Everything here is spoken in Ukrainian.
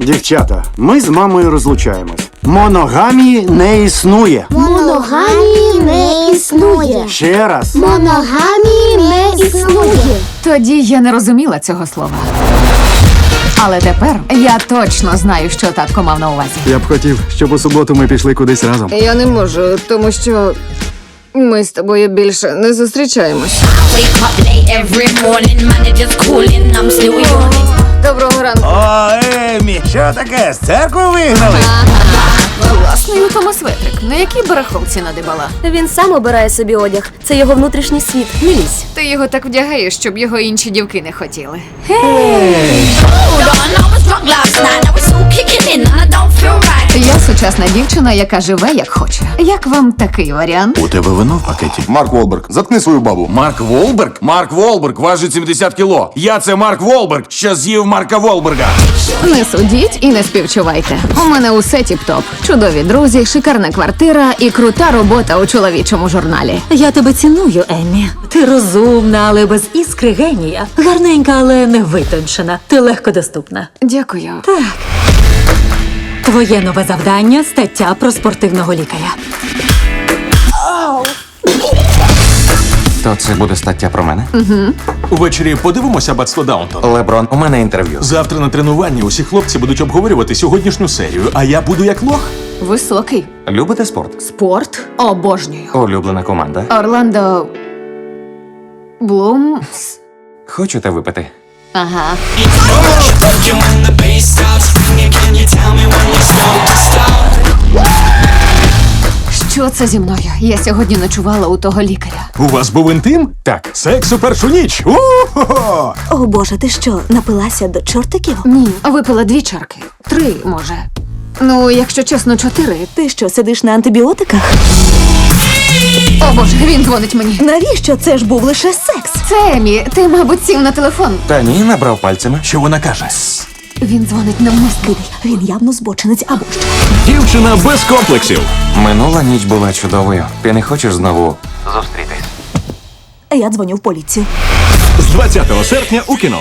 Дівчата, ми з мамою розлучаємось. Моногамії не існує. Моногамії не існує. Ще раз. Моногамії не існує. Тоді я не розуміла цього слова. Але тепер я точно знаю, що татко мав на увазі. Я б хотів, щоб у суботу ми пішли кудись разом. Я не можу, тому що ми з тобою більше не зустрічаємось. Що таке? З церкви вигнали? Класний у тому светрик. На якій барахолці надибала? Він сам обирає собі одяг. Це його внутрішній світ. Не лізь. Ти його так вдягаєш, щоб його інші дівки не хотіли. Hold сучасна дівчина, яка живе як хоче. Як вам такий варіант? У тебе вино в пакеті. Марк Волберг, заткни свою бабу. Марк Волберг? Марк Волберг важить 70 кіло. Я це Марк Волберг, що з'їв Марка Волберга. Не судіть і не співчувайте. У мене усе тіп-топ. Чудові друзі, шикарна квартира і крута робота у чоловічому журналі. Я тебе ціную, Еммі. Ти розумна, але без іскри генія. Гарненька, але не витончена. Ти легкодоступна. Дякую. Так. Твоє нове завдання стаття про спортивного лікаря. То це буде стаття про мене? Увечері подивимося батство Даунтон. Леброн, у мене інтерв'ю. Завтра на тренуванні усі хлопці будуть обговорювати сьогоднішню серію, а я буду як лох. Високий. Любите спорт? Спорт обожнюю. Улюблена команда. Орландо. Блум. Хочете випити? Ага. Що це зі мною? Я сьогодні ночувала у того лікаря. У вас був інтим? Так. Секс у першу ніч. У-хо-хо! О боже, ти що, напилася до чортиків? Ні, випила дві чарки. Три, може. Ну, якщо чесно, чотири. Ти що, сидиш на антибіотиках? О боже, він дзвонить мені. Навіщо це ж був лише секс? Це Емі, ти, мабуть, сів на телефон. Та ні, набрав пальцями. Що вона каже? Він дзвонить на москві. Він явно збочинець або що. Дівчина без комплексів. Минула ніч була чудовою. Ти не хочеш знову зустрітись? Я дзвоню в поліцію. З 20 серпня у кіно.